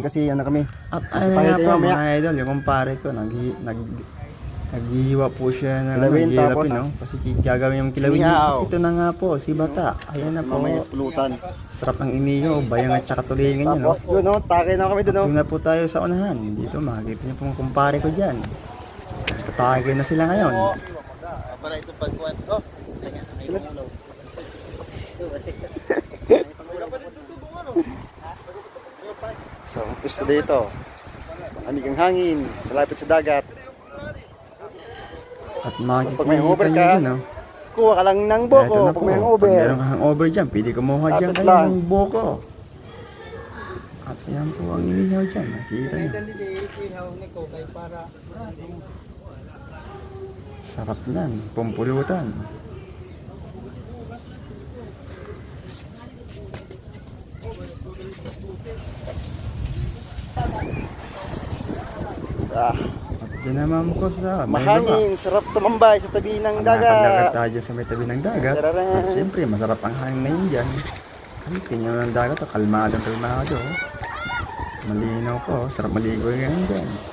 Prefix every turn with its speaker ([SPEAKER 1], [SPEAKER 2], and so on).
[SPEAKER 1] Kasi ano kami.
[SPEAKER 2] At ayun nga po mga idol, yung kumpare ko, nag, nag, naghihiwa po siya ng
[SPEAKER 1] Kilawin,
[SPEAKER 2] ano,
[SPEAKER 1] tapos,
[SPEAKER 2] no? Kasi gagawin yung kilawin.
[SPEAKER 1] Inihaw.
[SPEAKER 2] Ito na nga po, si Bata. Ayan na po.
[SPEAKER 1] Mamaya pulutan.
[SPEAKER 2] Sarap ng iniyo, bayang at saka tulingan niya, no?
[SPEAKER 1] Tapos, yun o, takay na kami doon o.
[SPEAKER 2] Doon na po tayo sa unahan. Dito, makikita niyo po mga kumpare ko dyan. Tatagay na sila ngayon.
[SPEAKER 1] Para ito pagkuhan. Oh, So, gusto dito. Malamig ang hangin, malapit sa dagat.
[SPEAKER 2] At makikita
[SPEAKER 1] Pag may over
[SPEAKER 2] dyan,
[SPEAKER 1] ka,
[SPEAKER 2] no?
[SPEAKER 1] Kuha ka lang ng
[SPEAKER 2] Eto
[SPEAKER 1] boko
[SPEAKER 2] na
[SPEAKER 1] pag
[SPEAKER 2] po.
[SPEAKER 1] may
[SPEAKER 2] Pag
[SPEAKER 1] hangover.
[SPEAKER 2] meron kang hangover dyan, pwede kumuha dyan
[SPEAKER 1] Lapit
[SPEAKER 2] kayo
[SPEAKER 1] lang.
[SPEAKER 2] ng boko. At yan po ang inihaw dyan. Nakikita niyo. Sarap nan, pumpulutan.
[SPEAKER 1] Ah,
[SPEAKER 2] At dyan naman po sa may
[SPEAKER 1] mahangin, sarap tumambay sa tabi ng
[SPEAKER 2] Dagat.
[SPEAKER 1] dagat.
[SPEAKER 2] tayo sa may tabi ng dagat.
[SPEAKER 1] Tararan.
[SPEAKER 2] At siyempre, masarap ang hangin na yun dyan. Ay, tingnan ng dagat, oh. kalmado, kalmado. Malinaw po, sarap maligo yan dyan.